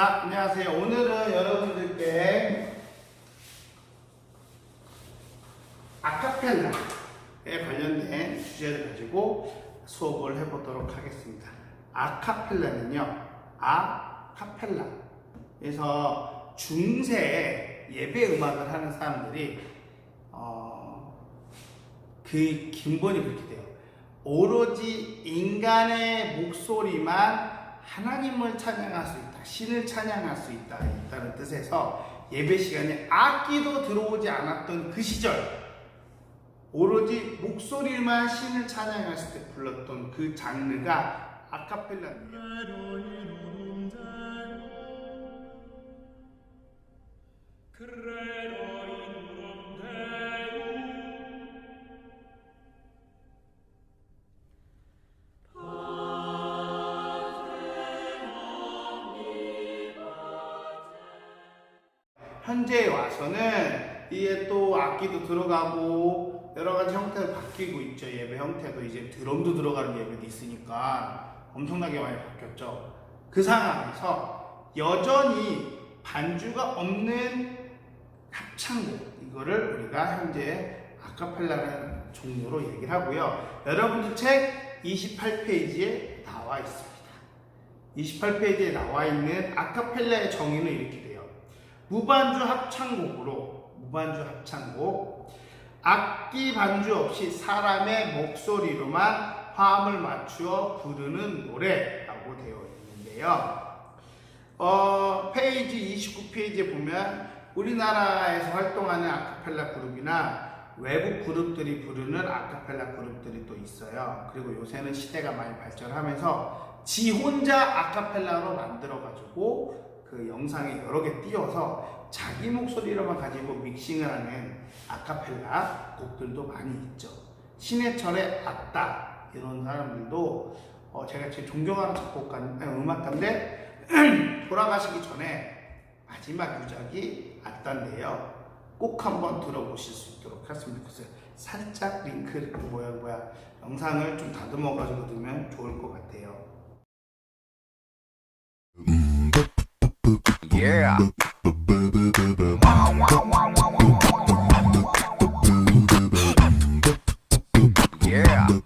자, 안녕하세요. 오늘은 여러분들께 아카펠라에 관련된 주제를 가지고 수업을 해보도록 하겠습니다. 아카펠라는요, 아카펠라. 그래서 중세 예배 음악을 하는 사람들이 어, 그 근본이 그렇게 돼요. 오로지 인간의 목소리만 하나님을 찬양할 수 있다. 신을 찬양할 수 있다. 있다는 뜻에서 예배 시간에 악기도 들어오지 않았던 그 시절 오로지 목소리만 신을 찬양했을 때 불렀던 그 장르가 아카펠라입니다. 현재에 와서는 이게 또 악기도 들어가고 여러 가지 형태로 바뀌고 있죠. 예배 형태도 이제 드럼도 들어가는 예배도 있으니까 엄청나게 많이 바뀌었죠. 그 상황에서 여전히 반주가 없는 합창곡 이거를 우리가 현재 아카펠라라는 종류로 얘기를 하고요. 여러분들 책 28페이지에 나와 있습니다. 28페이지에 나와 있는 아카펠라의 정의는 이렇게 돼요. 무반주 합창곡으로 무반주 합창곡 악기 반주 없이 사람의 목소리로만 화음을 맞추어 부르는 노래라고 되어 있는데요. 어, 페이지 29페이지에 보면 우리나라에서 활동하는 아카펠라 그룹이나 외국 그룹들이 부르는 아카펠라 그룹들이 또 있어요. 그리고 요새는 시대가 많이 발전하면서 지 혼자 아카펠라로 만들어가지고 그 영상에 여러 개 띄워서 자기 목소리로만 가지고 믹싱을 하는 아카펠라 곡들도 많이 있죠. 신해철의 아따 이런 사람들도 어, 제가 제일 존경하는 작곡가, 아니, 음악가인데 돌아가시기 전에 마지막 유작이 아따인데요. 꼭 한번 들어보실 수 있도록 하겠습니다. 그래서 살짝 링크 그 뭐야 뭐야 영상을 좀 다듬어 가지고 들으면 좋을 것 같아요. Yeah. Yeah.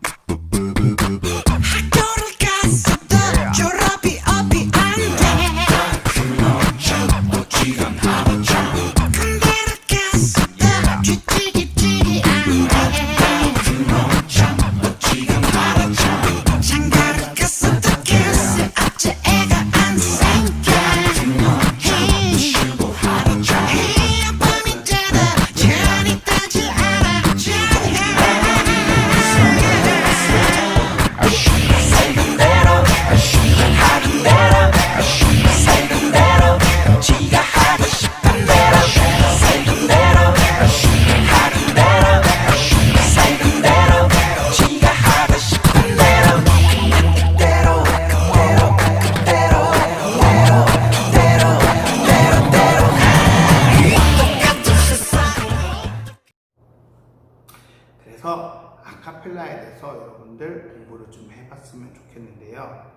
여러분들 공부를 좀 해봤으면 좋겠는데요.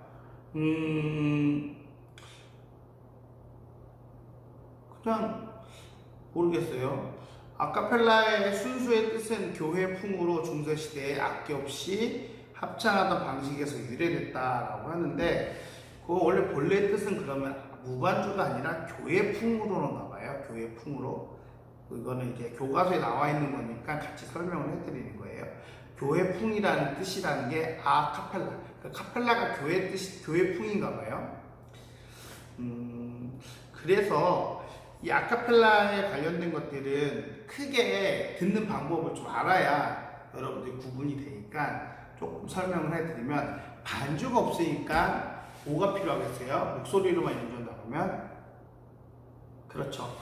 음, 그냥 모르겠어요. 아카펠라의 순수의 뜻은 교회풍으로 중세시대에 악기 없이 합창하던 방식에서 유래됐다라고 하는데 그 원래 본래 뜻은 그러면 무반주가 아니라 교회풍으로는가 봐요. 교회풍으로. 이거는 이제 교과서에 나와 있는 거니까 같이 설명을 해드리는 거예요. 교회풍이라는 뜻이라는 게 아카펠라. 그 카펠라가 교회 뜻, 교회풍인가 봐요. 음, 그래서 이 아카펠라에 관련된 것들은 크게 듣는 방법을 좀 알아야 여러분들이 구분이 되니까 조금 설명을 해드리면 반주가 없으니까 뭐가 필요하겠어요? 목소리로만 연주한다 보면 그렇죠.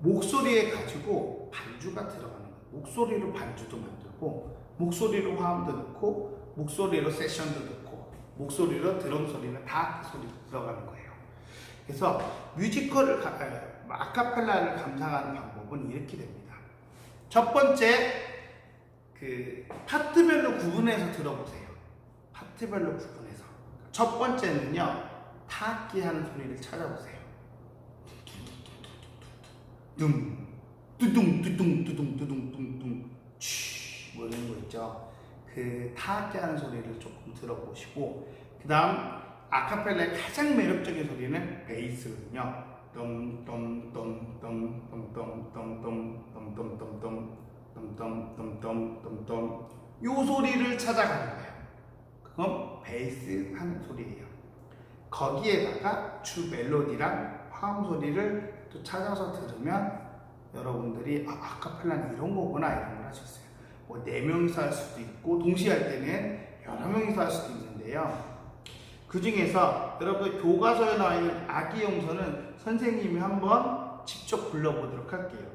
목소리에 가지고 반주가 들어가는 거예요. 목소리로 반주도 만들고 목소리로 화음도 넣고 목소리로 세션도 넣고 목소리로 드럼 소리는 다그 소리 들어가는 거예요. 그래서 뮤지컬을 아카펠라를 감상하는 방법은 이렇게 됩니다. 첫 번째 그 파트별로 구분해서 들어보세요. 파트별로 구분해서 첫 번째는요 타악기 하는 소리를 찾아보세요. 둥, 뚜둥, 뚜둥, 뚜둥, 뚜둥, 뚱뚱, 치, 뭐 이런 거 있죠. 그 타악기 하는 소리를 조금 들어보시고, 그 다음 아카펠라의 가장 매력적인 소리는 베이스거든요. 똥똥똥똥똥똥똥똥똥똥똥똥똥똥똥똥똥똥 요 소리를 찾아가는 거예요. 그건 베이스 하는 소리예요. 거기에다가 주 멜로디랑 화음 소리를 또 찾아서 들으면 여러분들이 아, 아카펠라는 이런 거구나 이런 걸할수 있어요. 뭐네 명이서 할 수도 있고 동시에 할 때는 여러 명이서 할 수도 있는데요. 그 중에서 여러분 교과서에 나와 있는 아기 용서는 선생님이 한번 직접 불러보도록 할게요.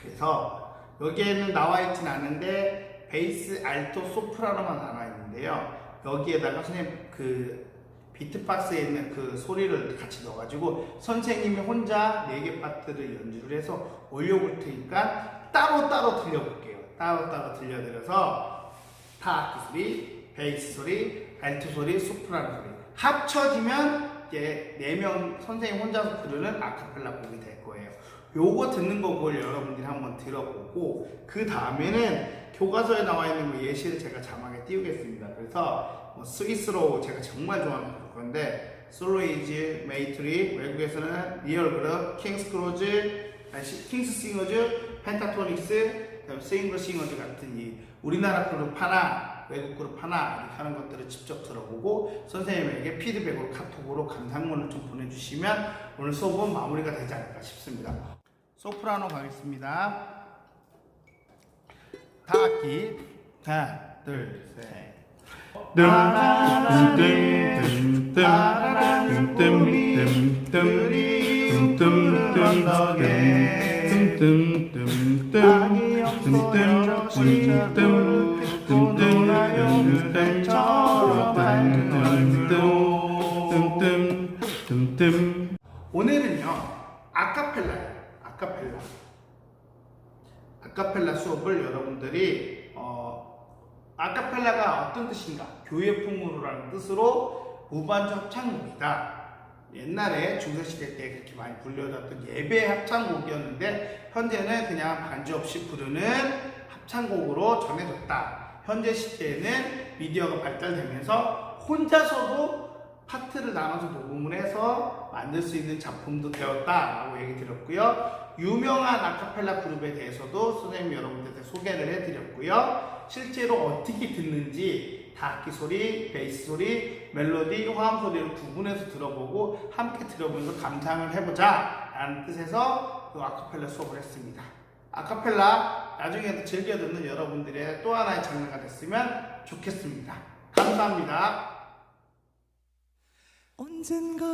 그래서 여기에는 나와 있진 않은데 베이스, 알토, 소프라노만 나와 있는데요. 여기에다가 선생님 그 비트박스에 있는 그 소리를 같이 넣어가지고 선생님이 혼자 네개 파트를 연주를 해서 올려볼 테니까 따로따로 들려볼게요. 따로 따로 들려드려서 타악기 소리, 베이스 소리, 알트 소리, 소프라노 소리 합쳐지면 이제 네 명 선생님 혼자서 부르는 아카펠라 곡이 될 거예요. 요거 듣는 곡을 여러분들이 한번 들어보고 그 다음에는 교과서에 나와 있는 거 예시를 제가 자막에 띄우겠습니다. 그래서 뭐 스위스로 제가 정말 좋아하는 건데 솔로이즈, 메이트리, 외국에서는 리얼 그룹, 킹스 크로즈, 킹스 싱어즈, 펜타토닉스, 그다음에 싱글 싱어즈 같은 이 우리나라 그룹 하나, 외국 그룹 하나 하는 것들을 직접 들어보고 선생님에게 피드백으로 카톡으로 감상문을 좀 보내주시면 오늘 수업은 마무리가 되지 않을까 싶습니다. 소프라노 가겠습니다. 다 악기 하나, 둘, 셋. 오늘은요 아카펠라예요. 아카펠라. 아카펠라 수업을 여러분들이 어, 아카펠라가 어떤 뜻인가? 교회풍으로라는 뜻으로 무반주 합창곡이다. 옛날에 중세시대 때 그렇게 많이 불려졌던 예배 합창곡이었는데 현재는 그냥 반주 없이 부르는 합창곡으로 전해졌다 현재 시대에는 미디어가 발달되면서 혼자서도 파트를 나눠서 녹음을 해서 만들 수 있는 작품도 되었다라고 얘기 드렸고요. 유명한 아카펠라 그룹에 대해서도 선생님 여러분들한테 소개를 해드렸고요. 실제로 어떻게 듣는지 다 악기 소리, 베이스 소리, 멜로디, 화음 소리를 구분해서 들어보고 함께 들어보면서 감상을 해보자 라는 뜻에서 이 아카펠라 수업을 했습니다. 아카펠라 나중에 즐겨 듣는 여러분들의 또 하나의 장르가 됐으면 좋겠습니다. 감사합니다. 언젠가